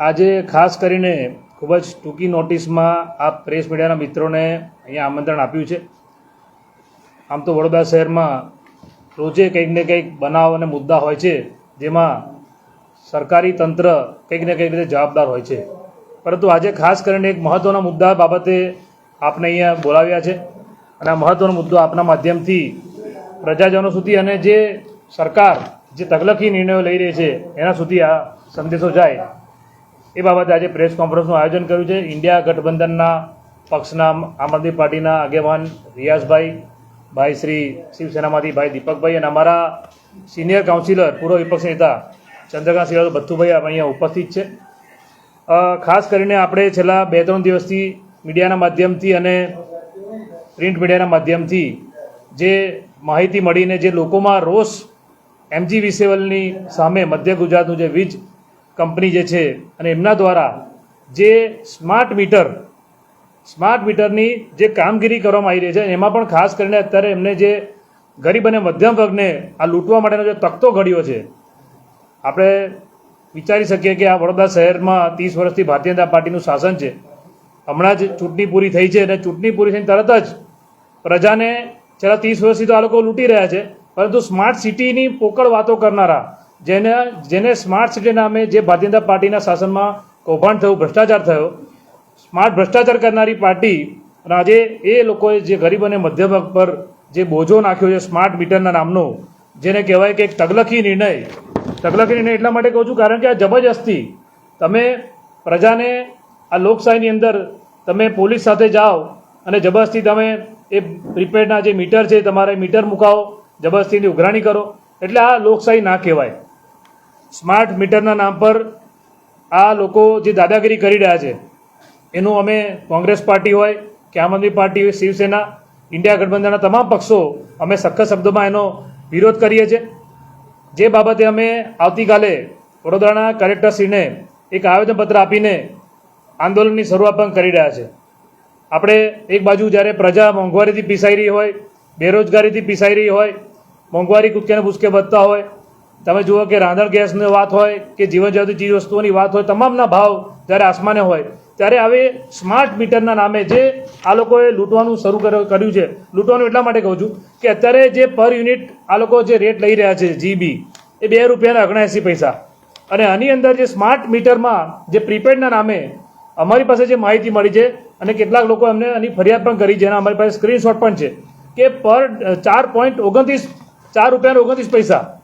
આજે ખાસ કરીને ખૂબ જ ટૂંકી નોટિસમાં આ પ્રેસ મીડિયાના મિત્રોને અહીંયા આમંત્રણ આપ્યું છે. આમ તો વડોદરા શહેરમાં રોજે કંઈક ને કંઈક બનાવ અને મુદ્દા હોય છે, જેમાં સરકારી તંત્ર કંઈક ને કંઈક રીતે જવાબદાર હોય છે. પરંતુ આજે ખાસ કરીને એક મહત્ત્વના મુદ્દા બાબતે આપને અહીંયા બોલાવ્યા છે. અને આ મહત્ત્વનો મુદ્દો આપના માધ્યમથી પ્રજાજનો સુધી અને જે સરકાર જે તકલકી નિર્ણયો લઈ રહી છે, એના સુધી આ સંદેશો જાય. એ બાબતે આજે પ્રેસ કોન્ફરન્સનું આયોજન કર્યું છે. ઇન્ડિયા ગઠબંધનના પક્ષના આમ આદમી પાર્ટીના આગેવાન રિયાઝભાઈ, ભાઈ શ્રી શિવસેનામાંથી ભાઈ દીપકભાઈ અને અમારા સિનિયર કાઉન્સિલર પૂર્વ વિપક્ષ નેતા ચંદ્રકાંત સિંહ ભથ્થુભાઈ અહીંયા ઉપસ્થિત છે. ખાસ કરીને આપણે છેલ્લા બે ત્રણ દિવસથી મીડિયાના માધ્યમથી અને પ્રિન્ટ મીડિયાના માધ્યમથી જે માહિતી મળીને જે લોકોમાં રોષ એમજી વિસેવલની સામે મધ્ય ગુજરાતનું જે વીજ કંપની જે છે અને એમના દ્વારા જે સ્માર્ટ મીટર, સ્માર્ટ મીટરની જે કામગીરી કરવામાં આવી રહી છે એમાં પણ ખાસ કરીને અત્યારે એમને જે ગરીબ અને મધ્યમ વર્ગને આ લૂંટવા માટેનો જે તકતો ઘડ્યો છે, આપણે વિચારી શકીએ કે આ વડોદરા શહેરમાં ત્રીસ વર્ષથી ભારતીય જનતા પાર્ટીનું શાસન છે. હમણાં જ ચૂંટણી પૂરી થઈ છે અને ચૂંટણી પૂરી થઈને તરત જ પ્રજાને છેલ્લા ત્રીસ વર્ષથી તો આ લોકો લૂંટી રહ્યા છે, પરંતુ સ્માર્ટ સિટીની પોકળ વાતો કરનારા જેને જેને સ્માર્ટ સિટી નામે જે ભારતીય પાર્ટીના શાસનમાં કૌભાંડ થયું, ભ્રષ્ટાચાર થયો, સ્માર્ટ ભ્રષ્ટાચાર કરનારી પાર્ટી, અને આજે એ લોકોએ જે ગરીબ અને મધ્યમ પર જે બોજો નાખ્યો છે, સ્માર્ટ મીટરના નામનો, જેને કહેવાય કે એક તગલખી નિર્ણય. તગલખી નિર્ણય એટલા માટે કહું છું, કારણ કે આ જબરજસ્તી તમે પ્રજાને આ લોકશાહીની અંદર તમે પોલીસ સાથે જાઓ અને જબરજસ્તી તમે એ પ્રીપેડના જે મીટર છે, તમારે મીટર મુકાવો, જબરજસ્તીની ઉઘરાણી કરો. એટલે આ લોકશાહી ના કહેવાય. સ્માર્ટ મીટરના નામ પર આ લોકો જે દાદાગીરી કરી રહ્યા છે, એનું અમે કોંગ્રેસ પાર્ટી હોય કે આમ આદમી પાર્ટી હોય, શિવસેના, ઇન્ડિયા ગઠબંધનના તમામ પક્ષો અમે સખત શબ્દોમાં એનો વિરોધ કરીએ છીએ. જે બાબતે અમે આવતીકાલે વડોદરાના કલેક્ટરશ્રીને એક આવેદનપત્ર આપીને આંદોલનની શરૂઆત પણ કરી રહ્યા છે. આપણે એક બાજુ જ્યારે પ્રજા મોંઘવારીથી પીસાઈ રહી હોય, બેરોજગારીથી પીસાઈ રહી હોય, મોંઘવારી કૂદકે ને ભૂસકે વધતા હોય તમે જુઓ કે રાંધણ ગેસની વાત હોય કે જીવનજાતિ જરૂરી ચીજ વસ્તુઓની વાત હોય, તમામના ભાવ જ્યારે આસમાને હોય, ત્યારે હવે સ્માર્ટ મીટરના નામે જે આ લોકોએ લૂંટવાનું શરૂ કર્યો- છે. લૂંટવાનું એટલા માટે કહું છું કે અત્યારે જે પર યુનિટ આ લોકો જે રેટ લઈ રહ્યા છે, જીબી, એ બે રૂપિયાના ઓગણએંસી પૈસા. અને આની અંદર જે સ્માર્ટ મીટરમાં જે પ્રીપેડના નામે અમારી પાસે જે માહિતી મળી છે અને કેટલાક લોકો અમને આની ફરિયાદ પણ કરી છે અને અમારી પાસે સ્ક્રીનશોટ પણ છે કે પર, ચાર પોઈન્ટ ઓગણત્રીસ, ચાર રૂપિયાના ઓગણત્રીસ પૈસા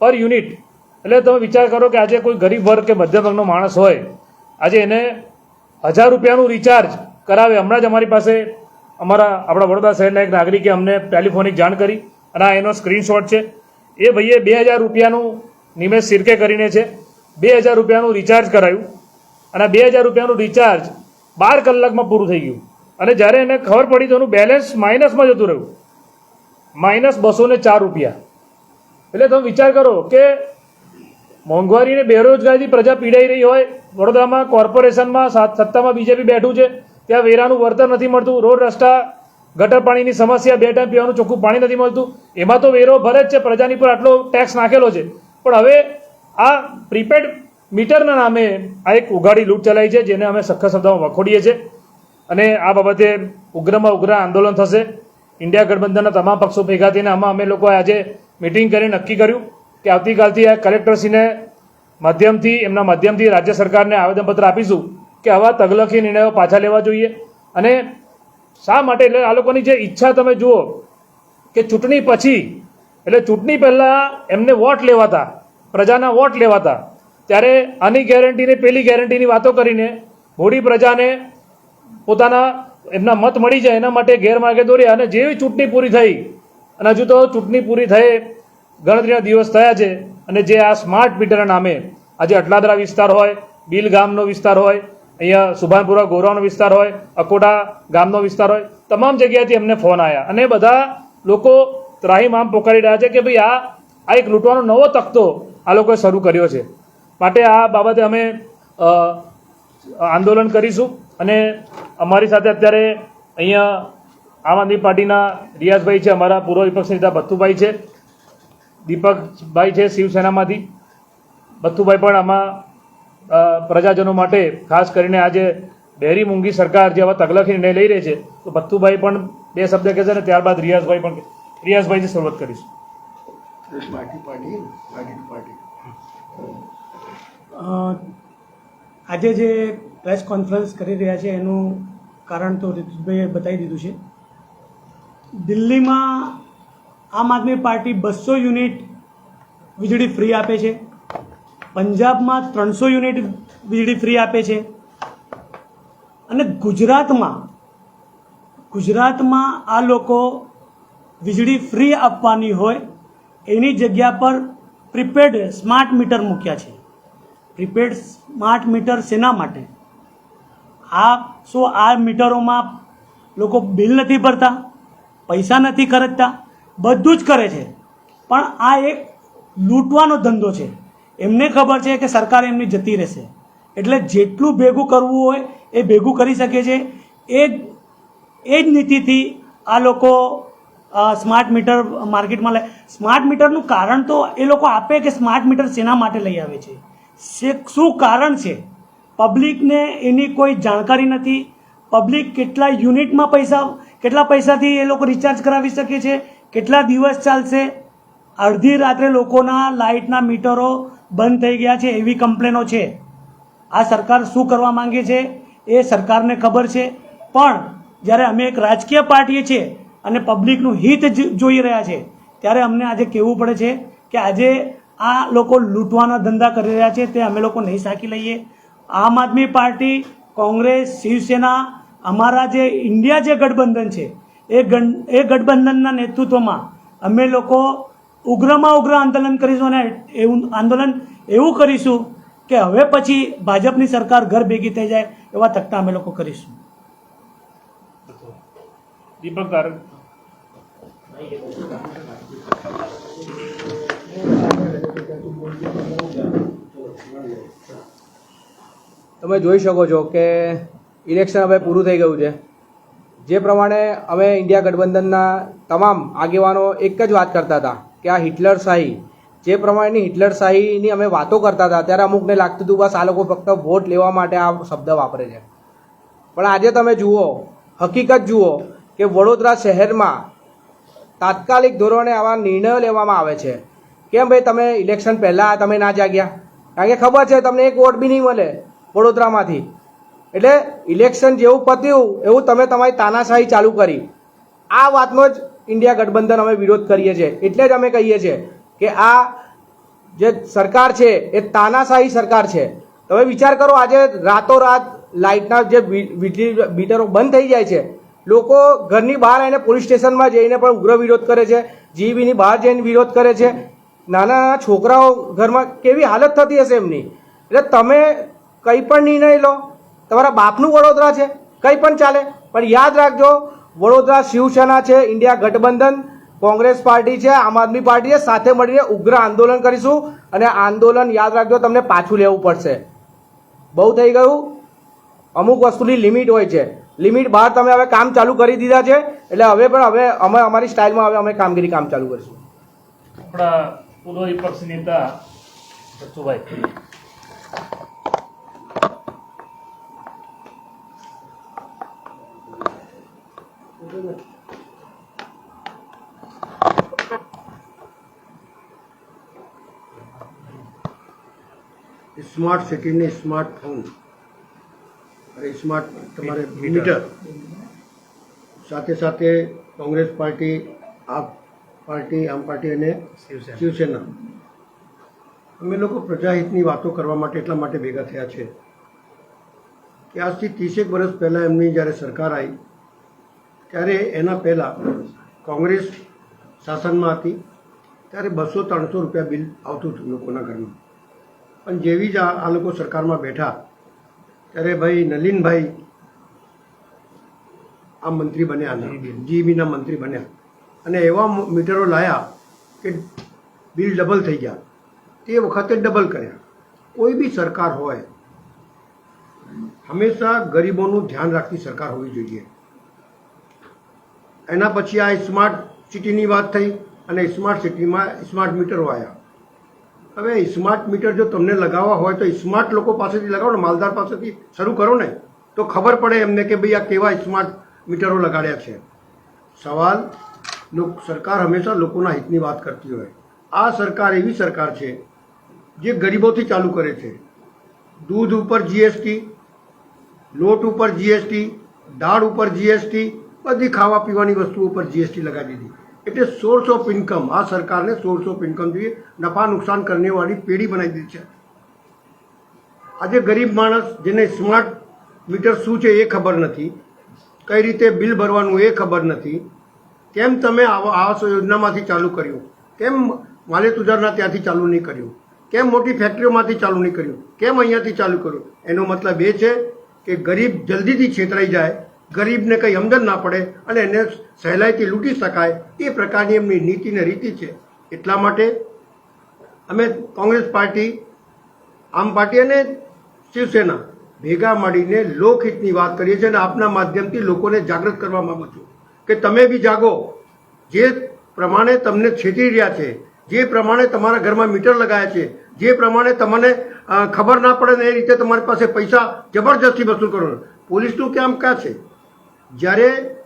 પર યુનિટ. એટલે તમે વિચાર કરો કે આજે કોઈ ગરીબ વર્ગ કે મધ્યમ વર્ગનો માણસ હોય, આજે એને હજાર રૂપિયાનું રિચાર્જ કરાવે. હમણાં જ અમારી પાસે અમારા આપણા વડોદરા શહેરના એક નાગરિકે અમને ટેલિફોનિક જાણ કરી અને આ એનો સ્ક્રીનશોટ છે. એ ભાઈએ બે હજાર રૂપિયાનું નિમેશ સિરકે કરીને છે. બે હજાર રૂપિયાનું રિચાર્જ કરાયું અને બે હજાર રૂપિયાનું રિચાર્જ બાર કલાકમાં પૂરું થઈ ગયું. અને જ્યારે એને ખબર પડી તો એનું બેલેન્સ માઇનસમાં જતું રહ્યું. માઇનસ બસો ચાર રૂપિયા. એટલે તમે વિચાર કરો કે મોંઘવારીને બેરોજગારીથી પ્રજા પીડાઈ રહી હોય, વડોદરામાં કોર્પોરેશનમાં સાત- સત્તામાં બીજેપી બેઠું છે, ત્યાં વેરાનું વળતર નથી મળતું, રોડ રસ્તા, ગટર પાણીની સમસ્યા બે ટાઈમ પીવાનું ચોખ્ખું પાણી નથી મળતું, એમાં તો વેરો ભરે જ છે, પ્રજાની પર આટલો ટેક્સ નાખેલો છે. પણ હવે આ પ્રીપેડ મીટરના નામે આ એક ઉઘાડી લૂંટ ચલાવી છે, જેને અમે સખત શબ્દોમાં વખોડીએ છીએ. અને આ બાબતે ઉગ્રમાં ઉગ્ર આંદોલન થશે. ઇન્ડિયા ગઠબંધનના તમામ પક્ષો ભેગા થઈને આમાં અમે લોકો આજે મિટિંગ કરીને નક્કી કર્યું કે આવતીકાલથી આ કલેક્ટરશ્રીને માધ્યમથી, એમના માધ્યમથી રાજ્ય સરકારને આવેદનપત્ર આપીશું કે આવા તગલખી નિર્ણયો પાછા લેવા જોઈએ. અને શા માટે? એટલે આ લોકોની જે ઈચ્છા તમે જુઓ કે ચૂંટણી પછી, એટલે ચૂંટણી પહેલાં એમને વોટ લેવાતા, પ્રજાના વોટ લેવાતા. ત્યારે આની ગેરંટીને, પેલી ગેરંટીની વાતો કરીને મોડી પ્રજાને પોતાના એમના મત મળી જાય એના માટે ગેરમાર્ગે દોર્યા અને જેવી ચૂંટણી પૂરી થઈ, અને હજુ તો ચૂંટણી પૂરી થઈ ગણતરીના દિવસ થયા છે અને જે આ સ્માર્ટ મીટરના નામે આજે અટલાદરા વિસ્તાર હોય, બિલ ગામનો વિસ્તાર હોય, અહીંયા સુભાનપુરા ગોરાનો વિસ્તાર હોય, અકોટા ગામનો વિસ્તાર હોય, તમામ જગ્યાએથી અમને ફોન આવ્યા અને બધા લોકો ત્રાહીમ આમ પોકારી રહ્યા છે કે ભાઈ આ આ એક લૂંટવાનો નવો તખતો આ લોકોએ શરૂ કર્યો છે. માટે આ બાબતે અમે આંદોલન કરીશું અને અમારી સાથે અત્યારે અહીંયા આમ આદમી પાર્ટીના રિયાઝભાઈ છે, અમારા પૂર્વ વિપક્ષ નેતા ભથ્થુભાઈ છે. દીપકભાઈ છે શિવસેનામાંથી. ભથ્થુભાઈ પણ આમાં પ્રજાજનો માટે ખાસ કરીને આજે ડેરી મૂંગી સરકાર જે આવા તકલખી નિર્ણય લઈ રહી છે, તો ભથ્થુભાઈ પણ બે શબ્દ કહેશે ને, ત્યારબાદ રિયાઝભાઈ પણ રિયાઝભાઈથી શરૂઆત કરીશું. આજે જે પ્રેસ કોન્ફરન્સ કરી રહ્યા છે, એનું કારણ તો ઋતુભાઈએ બતાવી દીધું છે. દિલ્હીમાં આમ આદમી પાર્ટી બસો યુનિટ વીજળી ફ્રી આપે છે. પંજાબમાં ત્રણસો યુનિટ વીજળી ફ્રી આપે છે. અને ગુજરાતમાં ગુજરાતમાં આ લોકો વીજળી ફ્રી આપવાની હોય એની જગ્યા પર પ્રીપેડ સ્માર્ટ મીટર મૂક્યા છે. પ્રીપેડ સ્માર્ટ મીટર શેના માટે? આ શું આ મીટરોમાં લોકો બિલ નથી ભરતા? પૈસા નથી ખર્ચતા? બધું જ કરે છે. પણ આ એક લૂંટવાનો ધંધો છે. એમને ખબર છે કે સરકાર એમની જતી રહેશે. એટલે જેટલું ભેગું કરવું હોય એ ભેગું કરી શકે છે. એ એ જ નીતિથી આ લોકો સ્માર્ટ મીટર માર્કેટમાં લે, સ્માર્ટ મીટરનું કારણ તો એ લોકો આપે કે સ્માર્ટ મીટર શેના માટે લઈ આવે છે. શે- શું કારણ છે? પબ્લિકને એની કોઈ જાણકારી નથી. પબ્લિક કેટલા યુનિટમાં પૈસા, કેટલા પૈસાથી એ લોકો રિચાર્જ કરાવી શકે છે? કેટલા દિવસ ચાલશે? અડધી રાત્રે લોકોના લાઇટના મીટરો બંધ થઈ ગયા છે, એવી કમ્પ્લેનો છે. આ સરકાર શું કરવા માંગે છે એ સરકારને ખબર છે. પણ જ્યારે અમે એક રાજકીય પાર્ટીએ છીએ અને પબ્લિકનું હિત જોઈ રહ્યા છે, ત્યારે અમને આજે કહેવું પડે છે કે આજે આ લોકો લૂંટવાના ધંધા કરી રહ્યા છે, તે અમે લોકો નહીં સાકી લઈએ. આમ આદમી પાર્ટી, કોંગ્રેસ, શિવસેના, અમારા જે ઇન્ડિયા જે ગઠબંધન છે એ એ ગઠબંધનના નેતૃત્વમાં અમે લોકો ઉગ્રમાં ઉગ્ર આંદોલન કરીશું અને એવું આંદોલન એવું કરીશું કે હવે પછી ભાજપની સરકાર ઘર ભેગી થઈ જાય એવા તકતા અમે લોકો કરીશું. દીપક તમે જોઈ શકો છો કે ઇલેક્શન હવે પૂરું થઈ ગયું છે. જે પ્રમાણે અમે ઇન્ડિયા ગઠબંધનના તમામ આગેવાનો એક જ વાત કરતા હતા કે આ હિટલર શાહી, જે પ્રમાણેની હિટલર શાહીની અમે વાતો કરતા હતા, ત્યારે અમુકને લાગતું હતું, બસ આ લોકો ફક્ત વોટ લેવા માટે આ શબ્દ વાપરે છે. પણ આજે તમે જુઓ, હકીકત જુઓ કે વડોદરા શહેરમાં તાત્કાલિક ધોરણે આવા નિર્ણયો લેવામાં આવે છે. કેમ ભાઈ, તમે ઇલેક્શન પહેલાં તમે ના જાગ્યા? કારણ કે ખબર છે, તમને એક વોટ બી નહીં મળે વડોદરામાંથી. એટલે ઇલેક્શન જેવું પત્યું, એવું તમે તમારી તાનાશાહી ચાલુ કરી. આ વાતનો જ ઇન્ડિયા ગઠબંધન અમે વિરોધ કરીએ છીએ. એટલે જ અમે કહીએ છીએ કે આ જે સરકાર છે, એ તાનાશાહી સરકાર છે. તમે વિચાર કરો, આજે રાતોરાત લાઇટના જે વીજળી મીટરો બંધ થઈ જાય છે. લોકો ઘરની બહાર આવીને પોલીસ સ્ટેશનમાં જઈને પણ ઉગ્ર વિરોધ કરે છે. જીબીની બહાર જઈને વિરોધ કરે છે. નાના નાના છોકરાઓ ઘરમાં કેવી હાલત થતી હશે એમની? એટલે તમે કંઈ પણ નિર્ણય લો. તમારા બાપનું વડોદરા છે, કંઈ પણ ચાલે. પણ યાદ રાખજો, વડોદરા શિવસેના છે, ઇન્ડિયા ગઠબંધન, કોંગ્રેસ પાર્ટી છે, આમ આદમી પાર્ટી છે સાથે મળીને ઉગ્ર આંદોલન કરીશું અને આંદોલન યાદ રાખજો, તમને પાછું લેવું પડશે. બહુ થઈ ગયું. અમુક વસ્તુની લિમિટ હોય છે. લિમિટ બહાર તમે હવે કામ ચાલુ કરી દીધા છે, એટલે હવે પણ હવે અમે અમારી સ્ટાઇલમાં હવે અમે કામગીરી કામ ચાલુ કરીશું. આપણા પૂર્વ વિપક્ષ નેતા સ્માર્ટ સિટીને સ્માર્ટ ફોન અને સ્માર્ટ તમારે મીટર. સાથે સાથે Congress party Aap party Aam party અને શિવસેના. અમે લોકો પ્રજાહિતની વાતો કરવા માટે એટલા માટે ભેગા થયા છે કે આજથી ત્રીસેક વર્ષ પહેલાં એમની જ્યારે સરકાર આવી ત્યારે એના પહેલાં કોંગ્રેસ શાસનમાં હતી ત્યારે બસો ત્રણસો રૂપિયા બિલ આવતું હતું લોકોના ઘરમાં. પણ જેવી જ આ લોકો સરકારમાં બેઠા ત્યારે ભાઈ નલિનભાઈ આ મંત્રી બન્યા જીબીના મંત્રી બન્યા. અને એવા મીટરો લાયા કે બિલ ડબલ થઈ ગયા. તે વખતે ડબલ કર્યા. કોઈ બી સરકાર હોય હંમેશા ગરીબોનું ધ્યાન રાખતી સરકાર હોવી જોઈએ. એના પછી આ સ્માર્ટ સિટીની વાત થઈ અને સ્માર્ટ સિટીમાં સ્માર્ટ મીટરો આવ્યા હવે સ્માર્ટ મીટર જો તમને લગાવવા હોય તો સ્માર્ટ લોકો પાસેથી લગાવો ને, માલદાર પાસેથી શરૂ કરો ને, તો ખબર પડે એમને કે ભાઈ આ કેવા સ્માર્ટ મીટરો લગાડ્યા છે. સવાલ સરકાર હંમેશા લોકોના હિતની વાત કરતી હોય. આ સરકાર એવી સરકાર છે જે ગરીબોથી ચાલુ કરે છે. દૂધ ઉપર જીએસટી લોટ ઉપર જીએસટી દાળ ઉપર જીએસટી બધી ખાવા પીવાની વસ્તુઓ ઉપર જીએસટી લગાવી દીધી. એટલે સોર્સ ઓફ ઇન્કમ આ સરકારને સોર્સ ઓફ ઇન્કમ જોઈએ. નફા નુકસાન કરનેવાળી પેઢી બનાવી દીધી છે. આજે ગરીબ માણસ જેને સ્માર્ટ મીટર શું છે એ ખબર નથી. કઈ રીતે બિલ ભરવાનું એ ખબર નથી. કેમ તમે આવા આવાસ યોજનામાંથી ચાલુ કર્યું? કેમ માલે તુજારના ત્યાંથી ચાલુ નહીં કર્યું? કેમ મોટી ફેક્ટરીઓમાંથી ચાલુ નહીં કર્યું? કેમ અહીંયાથી ચાલુ કર્યું? એનો મતલબ એ છે કે ગરીબ જલ્દીથી છેતરાઈ જાય ગરીબને કંઈ સમજણ ના પડે અને એને સહેલાઈથી લૂંટી શકાય, એ પ્રકારની એમની નીતિ ને રીતિ છે. એટલા માટે અમે કોંગ્રેસ પાર્ટી, આમ પાર્ટી અને શિવસેના ભેગા મળીને લોકહિતની વાત કરીએ છીએ અને આપના માધ્યમથી લોકોને જાગૃત કરવા માંગુ છું કે તમે બી જાગો. જે પ્રમાણે તમને છેતરી રહ્યા છે, જે પ્રમાણે તમારા ઘરમાં મીટર લગાયા છે, જે પ્રમાણે તમને ખબર ના પડે ને એ રીતે તમારી પાસે પૈસા જબરજસ્તી વસૂલ કરો. પોલીસનું કામ ક્યાં છે? જ્યારે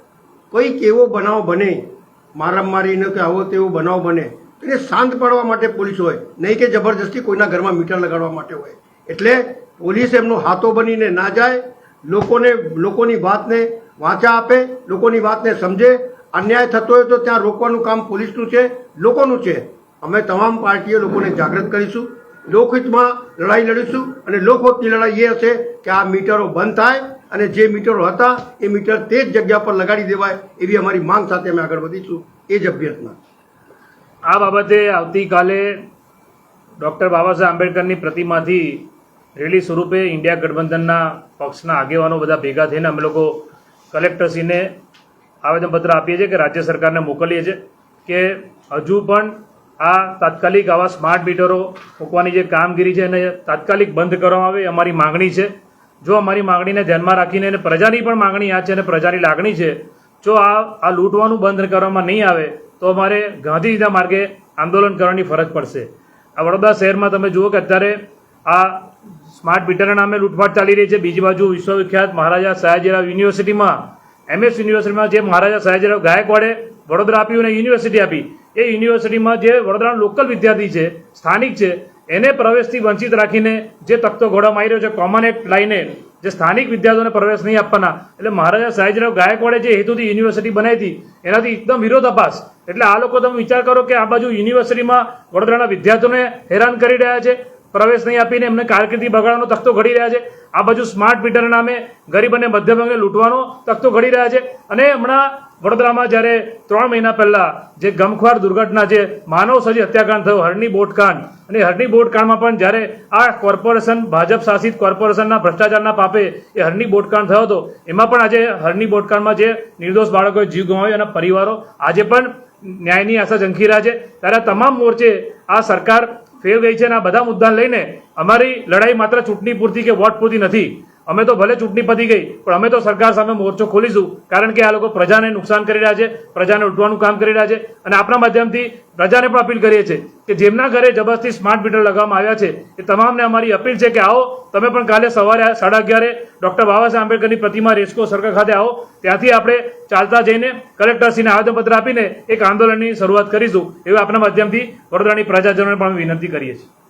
કોઈક એવો બનાવ બને મારામારીનો કે આવો તેવો બનાવ બને એને શાંત પાડવા માટે પોલીસ હોય. નહીં કે જબરજસ્તી કોઈના ઘરમાં મીટર લગાડવા માટે હોય. એટલે પોલીસ એમનો હાથો બનીને ના જાય, લોકોને, લોકોની વાતને વાંચા આપે, લોકોની વાતને સમજે. અન્યાય થતો હોય તો ત્યાં રોકવાનું કામ પોલીસનું છે, લોકોનું છે. અમે તમામ પાર્ટીઓ લોકોને જાગૃત કરીશું. લોકહિતમાં લડાઈ લડીશું અને લોકહિતની લડાઈ એ હશે કે આ મીટરો બંધ થાય અને જે મીટરો હતા એ મીટર તે જ જગ્યા પર લગાડી દેવાય એવી અમારી માંગ સાથે અમે આગળ વધીશું. એ જ અભ્યર્થના. આ બાબતે આવતીકાલે ડૉક્ટર બાબા સાહેબ આંબેડકરની પ્રતિમાથી રેલી સ્વરૂપે ઇન્ડિયા ગઠબંધનના પક્ષના આગેવાનો બધા ભેગા થઈને અમે લોકો કલેક્ટરશ્રીને આવેદનપત્ર આપીએ છીએ કે રાજ્ય સરકારને મોકલીએ છીએ કે હજુ પણ આ તાત્કાલિક આવા સ્માર્ટ મીટરો મૂકવાની જે કામગીરી છે એને તાત્કાલિક બંધ કરવામાં આવે અમારી માંગણી છે. જો અમારી માંગણીને ધ્યાનમાં રાખીને અને પ્રજાની પણ માંગણી આ છે અને પ્રજાની લાગણી છે, જો આ આ લૂંટવાનું બંધ કરવામાં નહીં આવે, તો અમારે ગાંધીજીના માર્ગે આંદોલન કરવાની ફરજ પડશે. આ વડોદરા શહેરમાં તમે જુઓ કે અત્યારે આ સ્માર્ટ મીટરના નામે લૂંટફાટ ચાલી રહી છે. બીજી બાજુ વિશ્વવિખ્યાત મહારાજા સયાજીરાવ યુનિવર્સિટીમાં એમએસ યુનિવર્સિટીમાં જે મહારાજા સયાજીરાવ ગાયકવાડે વડોદરા આપ્યું અને યુનિવર્સિટી આપી. એ યુનિવર્સિટીમાં જે વડોદરાના લોકલ વિદ્યાર્થી છે, સ્થાનિક છે, એને પ્રવેશથી વંચિત રાખીને જે તખતો ઘોડામાં આવી રહ્યો છે કોમન એક્ટ લાઈને જે સ્થાનિક વિદ્યાર્થીઓને પ્રવેશ નહીં આપવાના, એટલે મહારાજા સાહેબરાવ ગાયકવાડે જે હેતુથી યુનિવર્સિટી બનાવી હતી, એનાથી એકદમ વિરોધાભાસ એટલે આ લોકો તમે વિચાર કરો કે આ બાજુ યુનિવર્સિટીમાં વડોદરાના વિદ્યાર્થીઓને હેરાન કરી રહ્યા છે પ્રવેશ નહીં આપીને એમને કારકિર્દી બગાડવાનો તખતો ઘડી રહ્યા છે. આ બાજુ સ્માર્ટ મીટર નામે ગરીબ અને મધ્યમ વર્ગને લૂંટવાનો તખતો ઘડી રહ્યા છે. અને હમણાં વડોદરામાં જ્યારે ત્રણ મહિના પહેલાં જે ગમખ્વાર દુર્ઘટના જે માનવ સજી હત્યાકાંડ થયો, હરણી બોટકાંડ અને હરણી બોટકાંડમાં પણ જ્યારે આ કોર્પોરેશન, ભાજપ શાસિત કોર્પોરેશનના ભ્રષ્ટાચારના પાપે એ હરણી બોટકાંડ થયો હતો, એમાં પણ આજે હરણી બોટકાંડમાં જે નિર્દોષ બાળકોએ જીવ ગુમાવ્યો, એના પરિવારો આજે પણ ન્યાયની આશા ઝંખી રહ્યા છે. ત્યારે તમામ મોરચે આ સરકાર ફેલ ગઈ છે અને આ બધા મુદ્દા લઈને અમારી લડાઈ માત્ર ચૂંટણી પૂરતી કે વોટ પૂરતી નથી. અમે તો ભલે ચૂંટણી પતી ગઈ, પણ અમે તો સરકાર સામે મોરચો ખોલીશું, કારણ કે આ લોકો પ્રજાને નુકસાન કરી રહ્યા છે, પ્રજાને ઉઠવાનું કામ કરી રહ્યા છે, અને આપણા માધ્યમથી પ્રજાને પણ અપીલ કરીએ છીએ કે જેમના ઘરે જબરદસ્તી સ્માર્ટ મીટર લગાવવામાં આવ્યા છે, એ તમામને અમારી અપીલ છે કે આવો, તમે પણ કાલે સવારે સાડા અગિયારે ડૉક્ટર બાબા આંબેડકરની પ્રતિમા રેસ્કો સર્કલ ખાતે આવો, ત્યાંથી આપણે ચાલતા જઈને કલેક્ટરશ્રીને આવેદનપત્ર આપીને એક આંદોલનની શરૂઆત કરીશું, એવું આપણા માધ્યમથી વડોદરાની પ્રજાજનોને પણ વિનંતી કરીએ છીએ.